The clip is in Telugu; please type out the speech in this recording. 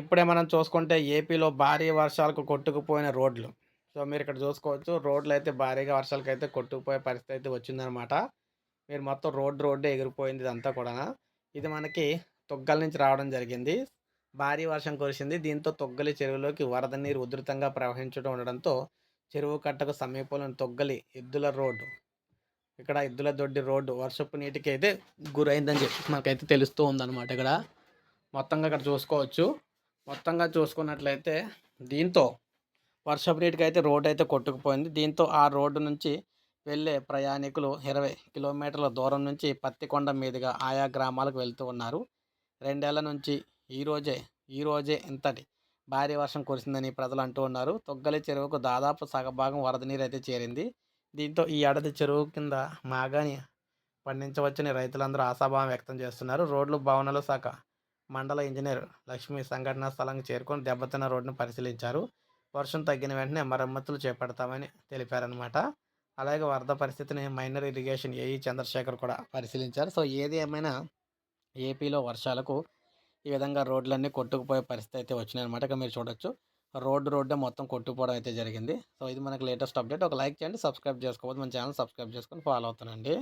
ఇప్పుడే మనం చూసుకుంటే ఏపీలో భారీ వర్షాలకు కొట్టుకుపోయిన రోడ్లు. సో మీరు ఇక్కడ చూసుకోవచ్చు రోడ్లు అయితే భారీగా వర్షాలకు అయితే కొట్టుకుపోయే పరిస్థితి అయితే వచ్చిందనమాట. మీరు మొత్తం రోడ్డు రోడ్డు ఎగిరిపోయింది ఇదంతా కూడా ఇది మనకి తొగ్గల నుంచి రావడం జరిగింది. భారీ వర్షం కురిసింది. దీంతో తొగ్గలి చెరువులోకి వరద నీరు ఉధృతంగా ప్రవహించడం ఉండడంతో చెరువు కట్టకు సమీపంలో తొగ్గలి ఎద్దుల రోడ్డు. ఇక్కడ ఎద్దుల దొడ్డి రోడ్డు వర్షపు నీటికి అయితే గురైందని చెప్పి మనకైతే తెలుస్తూ ఉందన్నమాట ఇక్కడ. మొత్తంగా ఇక్కడ చూసుకోవచ్చు. మొత్తంగా చూసుకున్నట్లయితే దీంతో వర్షపు నీటికి అయితే రోడ్డు అయితే కొట్టుకుపోయింది. దీంతో ఆ రోడ్డు నుంచి వెళ్ళే ప్రయాణికులు ఇరవై కిలోమీటర్ల దూరం నుంచి పత్తికొండ మీదుగా ఆయా గ్రామాలకు వెళ్తూ ఉన్నారు. రెండేళ్ళ నుంచి ఈరోజే ఈరోజే ఇంతటి భారీ వర్షం కురిసిందని ప్రజలు అంటూ ఉన్నారు. తొగ్గలి చెరువుకు దాదాపు సగభాగం వరద నీరు అయితే చేరింది. దీంతో ఈ ఏడాది చెరువు కింద మాగాని పండించవచ్చని రైతులందరూ ఆశాభావం వ్యక్తం చేస్తున్నారు. రోడ్లు భవనాలు శాఖ మండల ఇంజనీర్ లక్ష్మి సంఘటనా స్థలానికి చేరుకొని దెబ్బతిన్న రోడ్డును పరిశీలించారు. వర్షం తగ్గిన వెంటనే మరమ్మతులు చేపడతామని తెలిపారనమాట అలాగే వరద పరిస్థితిని మైనర్ ఇరిగేషన్ ఏఈ చంద్రశేఖర్ కూడా పరిశీలించారు. సో ఏది ఏమైనా ఏపీలో వర్షాలకు ఈ విధంగా రోడ్లన్నీ కొట్టుకుపోయే పరిస్థితి అయితే వచ్చినాయి అనమాట ఇక మీరు చూడొచ్చు. రోడ్డు రోడ్డే మొత్తం కొట్టుకుపోవడం అయితే జరిగింది. సో ఇది మనకి లేటెస్ట్ అప్డేట్. ఒక లైక్ చేయండి సబ్స్క్రైబ్ చేసుకోవద్దు మన ఛానల్ సబ్స్క్రైబ్ చేసుకొని ఫాలో అవుతానండి